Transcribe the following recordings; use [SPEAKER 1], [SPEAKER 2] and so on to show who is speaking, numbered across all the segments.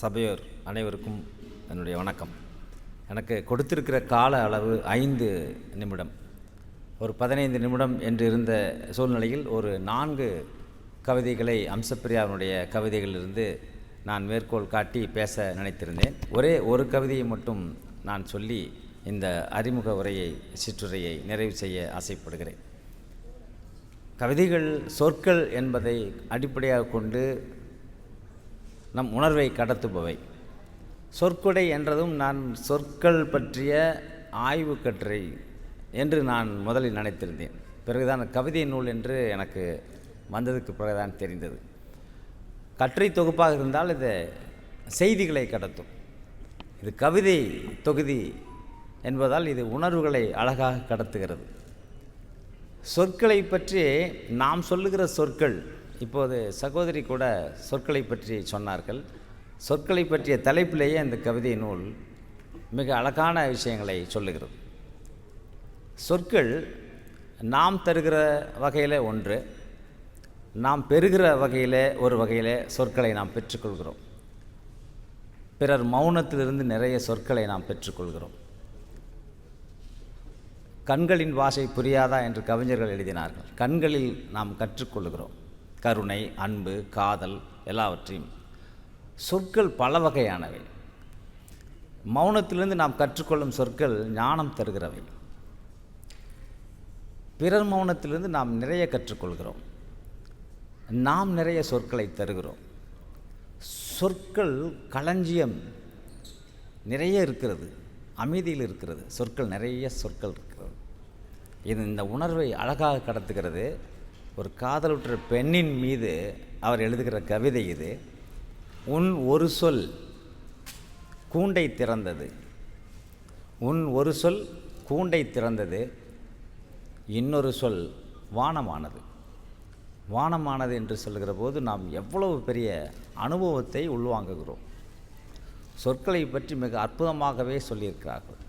[SPEAKER 1] சபையோர் அனைவருக்கும் என்னுடைய வணக்கம். எனக்கு கொடுத்திருக்கிற கால அளவு ஐந்து நிமிடம். ஒரு பதினைந்து நிமிடம் என்று இருந்த சூழ்நிலையில் ஒரு நான்கு கவிதைகளை அம்சப்பிரியாவினுடைய கவிதைகளிலிருந்து நான் மேற்கோள் காட்டி பேச நினைத்திருந்தேன். ஒரே ஒரு கவிதையை மட்டும் நான் சொல்லி இந்த அறிமுக உரையை சிற்றுரையை நிறைவு செய்ய ஆசைப்படுகிறேன். கவிதைகள் சொற்கள் என்பதை அடிப்படையாக கொண்டு நம் உணர்வை கடத்துபவை. சொற்கொடை என்றதும் நான் சொற்கள் பற்றிய ஆய்வு கட்டுரை என்று நான் முதலில் நினைத்திருந்தேன். பிறகுதான் கவிதை நூல் என்று எனக்கு வந்ததுக்கு பிறகுதான் தெரிந்தது. கட்டுரை தொகுப்பாக இருந்தால் இது செய்திகளை கடத்தும். இது கவிதை தொகுதி என்பதால் இது உணர்வுகளை அழகாக கடத்துகிறது. சொற்களை பற்றி நாம் சொல்லுகிற சொற்கள் இப்போது சகோதரி கூட சொற்களை பற்றி சொன்னார்கள். சொற்களை பற்றிய தலைப்பிலேயே அந்த கவிதை நூல் மிக அழகான விஷயங்களை சொல்லுகிறது. சொற்கள் நாம் தருகிற வகையில் ஒன்று நாம் பெறுகிற வகையில் ஒரு வகையில் சொற்களை நாம் பெற்றுக்கொள்கிறோம். பிறர் மௌனத்திலிருந்து நிறைய சொற்களை நாம் பெற்றுக்கொள்கிறோம். கண்களின் வாசை புரியாதா என்று கவிஞர்கள் எழுதினார்கள். கண்களில் நாம் கற்றுக்கொள்கிறோம். கருணை அன்பு காதல் எல்லாவற்றையும். சொற்கள் பல வகையானவை. மௌனத்திலிருந்து நாம் கற்றுக்கொள்ளும் சொற்கள் ஞானம் தருகிறவை. பிறர் மௌனத்திலிருந்து நாம் நிறைய கற்றுக்கொள்கிறோம். நாம் நிறைய சொற்களை தருகிறோம். சொற்கள் களஞ்சியம் நிறைய இருக்கிறது அமைதியில் இருக்கிறது. சொற்கள் நிறைய சொற்கள் இருக்கிறது. இது இந்த உணர்வை அழகாக கடத்துகிறது. ஒரு காதலுற்ற பெண்ணின் மீது அவர் எழுதுகிற கவிதை இது. உன் ஒரு சொல் கூண்டை திறந்தது. உன் ஒரு சொல் கூண்டை திறந்தது. இன்னொரு சொல் வானமானது. வானமானது என்று சொல்கிற போது நாம் எவ்வளவு பெரிய அனுபவத்தை உள்வாங்குகிறோம். சொற்களை பற்றி மிக அற்புதமாகவே சொல்லியிருக்கிறார்கள்.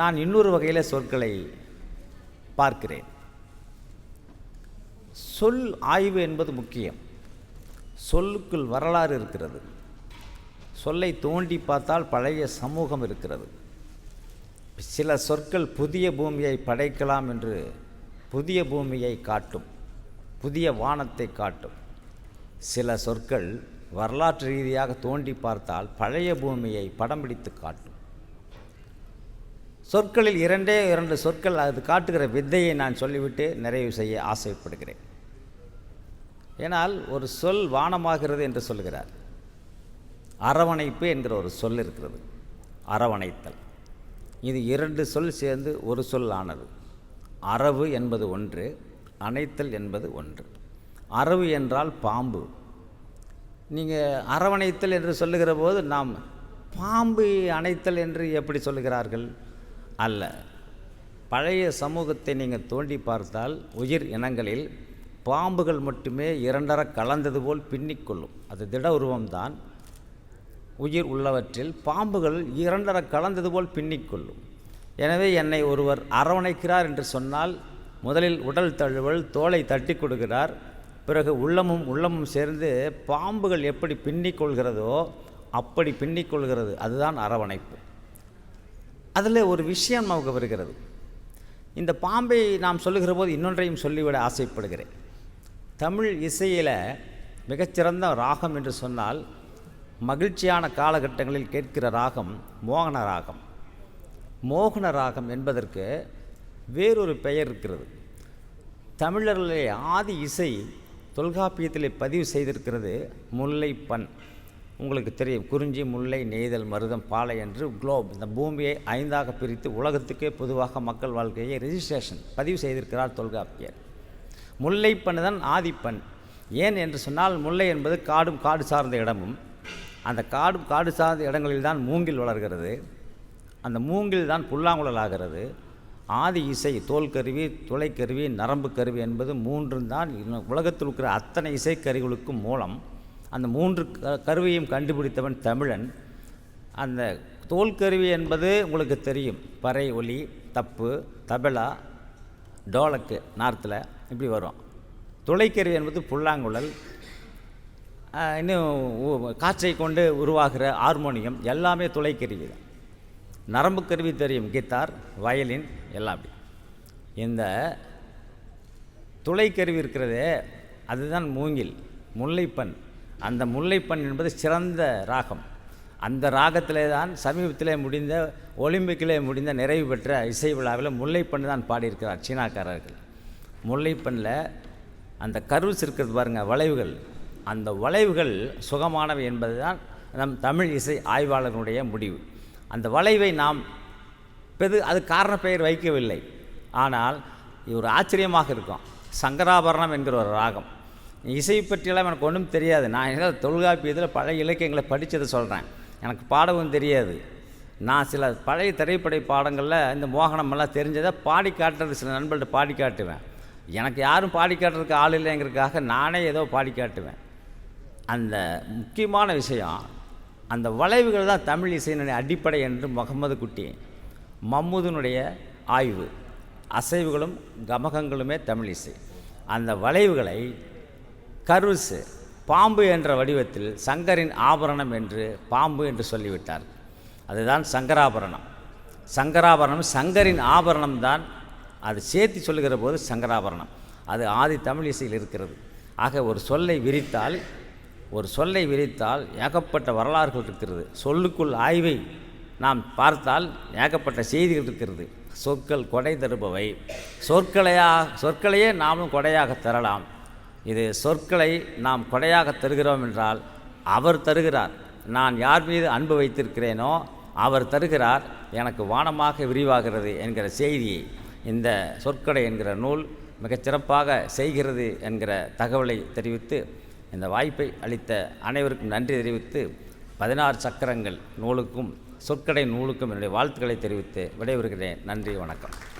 [SPEAKER 1] நான் இன்னொரு வகையில் சொற்களை பார்க்கிறேன். சொல் ஆய்வு என்பது முக்கியம். சொல்லுக்குள் வரலாறு இருக்கிறது. சொல்லை தோண்டி பார்த்தால் பழைய சமூகம் இருக்கிறது. சில சொற்கள் புதிய பூமியை படைக்கலாம் என்று புதிய பூமியை காட்டும். புதிய வானத்தை காட்டும். சில சொற்கள் வரலாற்று ரீதியாக தோண்டி பார்த்தால் பழைய பூமியை படம் பிடித்து காட்டும். சொற்களில் இரண்டே இரண்டு சொற்கள் அது காட்டுகிற வித்தையை நான் சொல்லிவிட்டு நிறைவு செய்ய ஆசைப்படுகிறேன். ஏனால் ஒரு சொல் வானமாகிறது என்று சொல்கிறார். அரவணைப்பு என்கிற ஒரு சொல் இருக்கிறது. அரவணைத்தல். இது இரண்டு சொல் சேர்ந்து ஒரு சொல் ஆனது. அரவு என்பது ஒன்று அணைத்தல் என்பது ஒன்று. அரவு என்றால் பாம்பு. நீங்கள் அரவணைத்தல் என்று சொல்லுகிற போது நாம் பாம்பு அணைத்தல் என்று எப்படி சொல்லுகிறார்கள்? அல்ல. பழைய சமூகத்தை நீங்கள் தோண்டி பார்த்தால் உயிர் இனங்களில் பாம்புகள் மட்டுமே இரண்டர கலந்தது போல் பின்னிக்கொள்ளும் அது திட உருவம்தான். உயிர் உள்ளவற்றில் பாம்புகள் இரண்டர கலந்தது போல் பின்னிக்கொள்ளும் எனவே என்னை ஒருவர் அரவணைக்கிறார் என்று சொன்னால் முதலில் உடல் தழுவல் தோலை தட்டி கொடுக்கிறார். பிறகு உள்ளமும் உள்ளமும் சேர்ந்து பாம்புகள் எப்படி பின்னிக்கொள்கிறதோ அப்படி பின்னிக்கொள்கிறது அதுதான் அரவணைப்பு. அதில் ஒரு விஷயம் நமக்கு வருகிறது. இந்த பாம்பை நாம் சொல்லுகிற போது இன்னொன்றையும் சொல்லிவிட ஆசைப்படுகிறேன். தமிழ் இசையில் மிகச்சிறந்த ராகம் என்று சொன்னால் மகிழ்ச்சியான காலகட்டங்களில் கேட்கிற ராகம் மோகன ராகம். மோகன ராகம் என்பதற்கு வேறொரு பெயர் இருக்கிறது. தமிழர்களே ஆதி இசை தொல்காப்பியத்தில் பதிவு செய்திருக்கிறது முல்லைப்பண் உங்களுக்கு தெரியும். குறிஞ்சி முல்லை நெய்தல் மருதம் பாலை என்று குளோப் இந்த பூமியை ஐந்தாக பிரித்து உலகத்துக்கே பொதுவாக மக்கள் வாழ்க்கையை ரெஜிஸ்ட்ரேஷன் பதிவு செய்திருக்கிறார் தொல்காப்பியர். முல்லை தான் ஆதிப்பண். ஏன் என்று சொன்னால் முல்லை என்பது காடும் காடு சார்ந்த இடமும் அந்த காடும் காடு சார்ந்த இடங்களில் தான் மூங்கில் வளர்கிறது. அந்த மூங்கில் தான் புல்லாங்குழல் ஆகிறது. ஆதி இசை தோல் கருவி துளைக்கருவி நரம்பு கருவி என்பது மூன்றும் தான் உலகத்தில் இருக்கிற அத்தனை இசைக்கருவிகளுக்கும் மூலம் அந்த மூன்று க கருவியும் கண்டுபிடித்தவன் தமிழன். அந்த தோல் கருவி என்பது உங்களுக்கு தெரியும். பறை ஒலி தப்பு தபலா டோலக்கு நார்த்தில் இப்படி வரும். துளைக்கருவி என்பது புல்லாங்குழல். இன்னும் காற்றை கொண்டு உருவாகிற ஹார்மோனியம் எல்லாமே துளைக்கருவி தான். நரம்பு கருவி தெரியும் கித்தார் வயலின் எல்லாம் இந்த துளைக்கருவி இருக்கிறதே அதுதான் மூங்கில் முல்லைப்பண் அந்த முல்லைப்பண் என்பது சிறந்த ராகம். அந்த ராகத்திலே தான் சமீபத்திலே முடிந்த ஒலிம்பிக்கிலே முடிந்த நிறைவு பெற்ற இசை விழாவில் முல்லைப்பண் தான் பாடியிருக்கிறார் சீனாக்காரர்கள். முல்லைப்பண்ணில் அந்த கருவுஸ் இருக்கிறது பாருங்கள் வளைவுகள். அந்த வளைவுகள் சுகமானவை என்பது தான் நம் தமிழ் இசை ஆய்வாளர்களுடைய முடிவு. அந்த வளைவை நாம் பெது அது காரண பெயர் வைக்கவில்லை. ஆனால் இது ஒரு ஆச்சரியமாக இருக்கும். சங்கராபரணம் என்கிற ஒரு ராகம். இசை பற்றியெல்லாம் எனக்கு ஒன்றும் தெரியாது. நான் ஏதோ தொல்காப்பியத்தில் பழைய இலக்கியங்களை படித்ததை சொல்கிறேன் எனக்கு பாடவும் தெரியாது. நான் சில பழைய திரைப்படை பாடங்களில் இந்த மோகனம் எல்லாம் தெரிஞ்சதை பாடி காட்டுறது சில நண்பர்கள்ட்ட பாடி காட்டுவேன். எனக்கு யாரும் பாடி காட்டுறதுக்கு ஆள் இல்லைங்கிறதுக்காக நானே ஏதோ பாடி காட்டுவேன். அந்த முக்கியமான விஷயம் அந்த வளைவுகள் தான் தமிழ் இசையினுடைய அடிப்படை என்று முகமது குட்டி மம்முதனுடைய ஆய்வு. அசைவுகளும் கமகங்களுமே தமிழ் இசை. அந்த வளைவுகளை கருசு பாம்பு என்ற வடிவத்தில் சங்கரின் ஆபரணம் என்று பாம்பு என்று சொல்லிவிட்டார். அதுதான் சங்கராபரணம். சங்கராபரணம் சங்கரின் ஆபரணம் தான் அது சேர்த்து சொல்லுகிற போது சங்கராபரணம். அது ஆதி தமிழ் இசையில் இருக்கிறது. ஆக ஒரு சொல்லை விரித்தால் ஒரு சொல்லை விரித்தால் ஏகப்பட்ட வரலாறுகள் இருக்கிறது. சொல்லுக்குள் ஆய்வை நாம் பார்த்தால் ஏகப்பட்ட செய்திகள் இருக்கிறது. சொற்கள் கொடை தருபவை. சொற்களையா சொற்களையே நாமும் கொடையாக தரலாம். இது சொற்களை நாம் கொடையாக தருகிறோம் என்றால் அவர் தருகிறார். நான் யார் மீது அன்பு வைத்திருக்கிறேனோ அவர் தருகிறார். எனக்கு வானமாக விரிவாகிறது என்கிற செய்தியை இந்த சொற்கடை என்கிற நூல் மிகச்சிறப்பாக செய்கிறது என்கிற தகவலை தெரிவித்து இந்த வாய்ப்பை அளித்த அனைவருக்கும் நன்றி தெரிவித்து பதினாறு சக்கரங்கள் நூலுக்கும் சொற்கடை நூலுக்கும் என்னுடைய வாழ்த்துக்களை தெரிவித்து விடைபெறுகிறேன். நன்றி வணக்கம்.